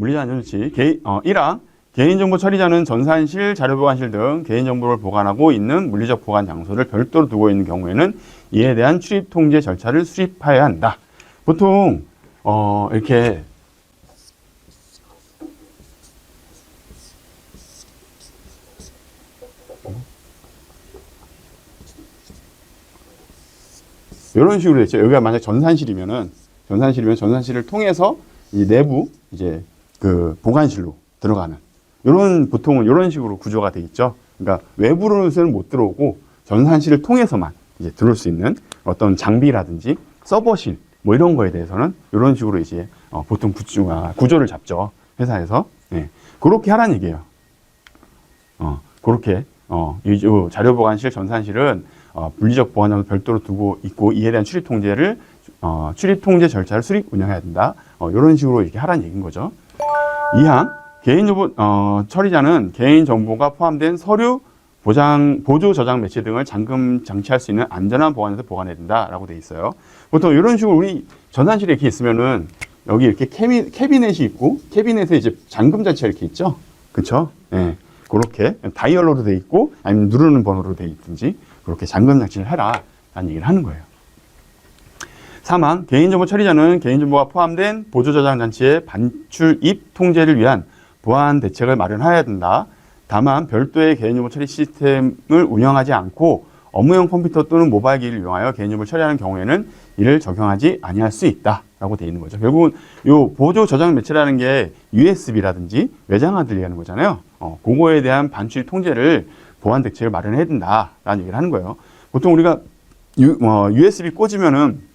물리적 안전조치 개, 어, 1항 개인정보 처리자는 전산실, 자료보관실 등 개인정보를 보관하고 있는 물리적 보관 장소를 별도로 두고 있는 경우에는 이에 대한 출입 통제 절차를 수립하여야 한다. 보통 어, 이렇게 이런 식으로 됐죠. 여기가 만약 전산실이면은 전산실이면 전산실을 통해서 이 내부 이제 그 보관실로 들어가는 이런 보통은 이런 식으로 구조가 돼 있죠. 그러니까 외부로는 못 들어오고 전산실을 통해서만 이제 들어올 수 있는 어떤 장비라든지 서버실 뭐 이런 거에 대해서는 이런 식으로 이제 어, 보통 구조, 아, 구조를 잡죠. 회사에서. 예. 그렇게 하라는 얘기예요. 어, 그렇게 어, 자료 보관실 전산실은 어, 물리적 보관장을 별도로 두고 있고 이에 대한 출입 통제를 어, 출입 통제 절차를 수립 운영해야 된다. 어, 이런 식으로 이렇게 하라는 얘기인 거죠. 이항 개인정보 어, 처리자는 개인 정보가 포함된 서류 보장 보조 저장 매체 등을 잠금 장치할 수 있는 안전한 보관에서 보관해야 된다라고 돼 있어요. 보통 이런 식으로 우리 전산실에 이렇게 있으면은 여기 이렇게 캐비, 캐비넷이 있고 캐비넷에 이제 잠금 장치가 이렇게 있죠. 그렇죠? 예. 그렇게 다이얼로도 돼 있고 아니면 누르는 번호로 돼 있든지 그렇게 잠금 장치를 해라 라는 얘기를 하는 거예요. 사망 개인정보 처리자는 개인정보가 포함된 보조 저장 장치의 반출입 통제를 위한 보안 대책을 마련해야 된다. 다만 별도의 개인정보 처리 시스템을 운영하지 않고 업무용 컴퓨터 또는 모바일 기기를 이용하여 개인정보를 처리하는 경우에는 이를 적용하지 아니할 수 있다라고 되어 있는 거죠. 결국은 요 보조 저장 매체라는 게 USB라든지 외장하드를 얘기하는 거잖아요. 어, 그거에 대한 반출입 통제를 보안 대책을 마련해야 된다라는 얘기를 하는 거예요. 보통 우리가 유, 어, USB 꽂으면은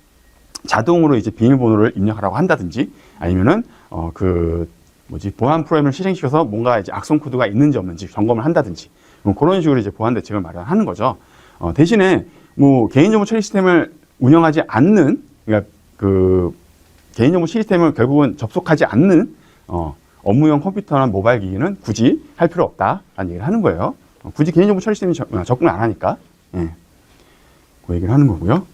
자동으로 이제 비밀번호를 입력하라고 한다든지 아니면은 어 그 뭐지 보안 프로그램을 실행시켜서 뭔가 이제 악성 코드가 있는지 없는지 점검을 한다든지 뭐 그런 식으로 이제 보안 대책을 마련하는 거죠. 어 대신에 뭐 개인정보 처리 시스템을 운영하지 않는 그러니까 그 개인정보 시스템을 결국은 접속하지 않는 어 업무용 컴퓨터나 모바일 기기는 굳이 할 필요 없다라는 얘기를 하는 거예요. 어, 굳이 개인정보 처리 시스템이 접- 어, 안 하니까 예. 그 얘기를 하는 거고요.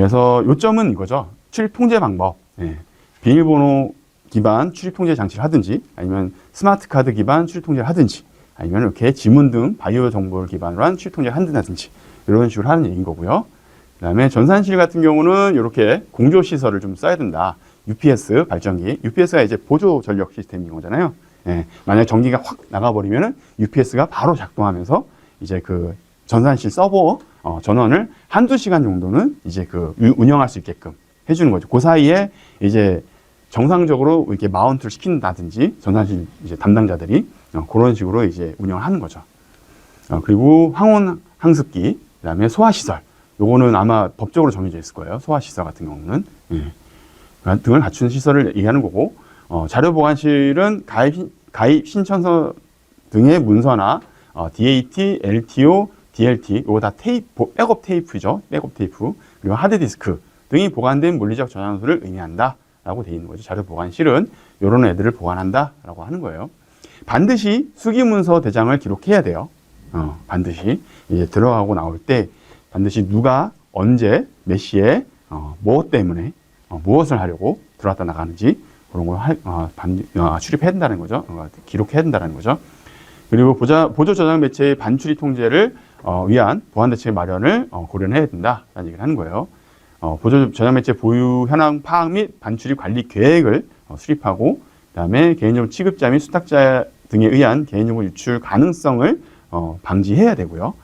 그래서 요점은 이거죠. 출입 통제 방법. 예. 비밀번호 기반 출입 통제 장치를 하든지 아니면 스마트 카드 기반 출입 통제를 하든지 아니면 이렇게 지문 등 바이오 정보를 기반으로 한 출입 통제를 한다든지 이런 식으로 하는 얘기인 거고요. 그다음에 전산실 같은 경우는 이렇게 공조 시설을 좀 써야 된다. UPS 발전기. UPS가 이제 보조 전력 시스템인 거잖아요. 예. 만약 전기가 확 나가버리면은 UPS가 바로 작동하면서 이제 그 전산실 서버 어, 전원을 한두 시간 정도는 이제 그 유- 운영할 수 있게끔 해주는 거죠. 그 사이에 이제 정상적으로 이렇게 마운트를 시킨다든지 전산실 이제 담당자들이 어, 그런 식으로 이제 운영을 하는 거죠. 어, 그리고 항온 항습기, 그다음에 소화 시설. 요거는 아마 법적으로 정해져 있을 거예요. 소화 시설 같은 경우는 예. 등을 갖춘 시설을 얘기하는 거고 어, 자료 보관실은 가입, 신- 가입 신청서 등의 문서나 어, DAT, LTO, DLT 이거 다 테이프, 백업 테이프죠. 백업 테이프 그리고 하드디스크 등이 보관된 물리적 저장소를 의미한다 라고 되어 있는 거죠. 자료 보관실은 이런 애들을 보관한다 라고 하는 거예요. 반드시 수기 문서 대장을 기록해야 돼요. 어, 반드시 이제 들어가고 나올 때 반드시 누가 언제 몇 시에 어, 무엇 때문에 어, 무엇을 하려고 들어왔다 나가는지 그런 걸 할, 어, 반, 어, 출입해야 된다는 거죠. 어, 기록해야 된다는 거죠. 그리고 보자, 보조 저장 매체의 반출입 통제를 어, 위한 보안 대책 마련을 어, 고려해야 된다라는 얘기를 하는 거예요. 어, 보조 저장 매체 보유 현황 파악 및 반출입 관리 계획을 어, 수립하고 그다음에 개인정보 취급자 및 수탁자 등에 의한 개인정보 유출 가능성을 어, 방지해야 되고요.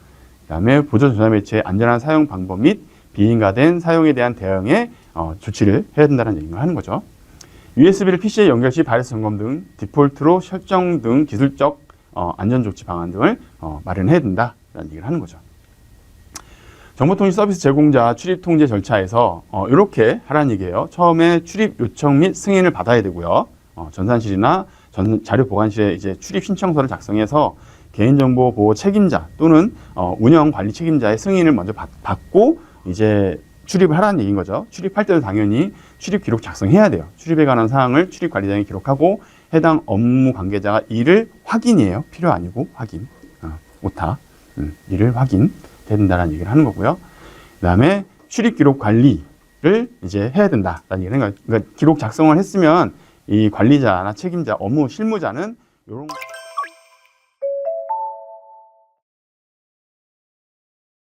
그다음에 보조 저장 매체의 안전한 사용 방법 및 비인가된 사용에 대한 대응에 어, 조치를 해야 된다는 얘기를 하는 거죠. USB를 PC에 연결 시 바이러스 점검 등 디폴트로 설정 등 기술적 어, 안전 조치 방안 등을 어, 마련해야 된다 라는 얘기를 하는 거죠. 정보통신 서비스 제공자 출입 통제 절차에서 어, 이렇게 하라는 얘기예요. 처음에 출입 요청 및 승인을 받아야 되고요. 어, 전산실이나 전, 자료 보관실에 이제 출입 신청서를 작성해서 개인정보 보호 책임자 또는 어, 운영 관리 책임자의 승인을 먼저 받, 받고 이제 출입을 하라는 얘기인 거죠. 출입할 때도 당연히 출입 기록 작성해야 돼요. 출입에 관한 사항을 출입 관리자에 기록하고 해당 업무 관계자가 이를 확인이에요. 필요 아니고 확인. 어, 오타. 음, 이를 확인 된다는 얘기를 하는 거고요. 그다음에 출입 기록 관리를 이제 해야 된다라는 얘기는. 그러니까 기록 작성을 했으면 이 관리자나 책임자, 업무 실무자는 이런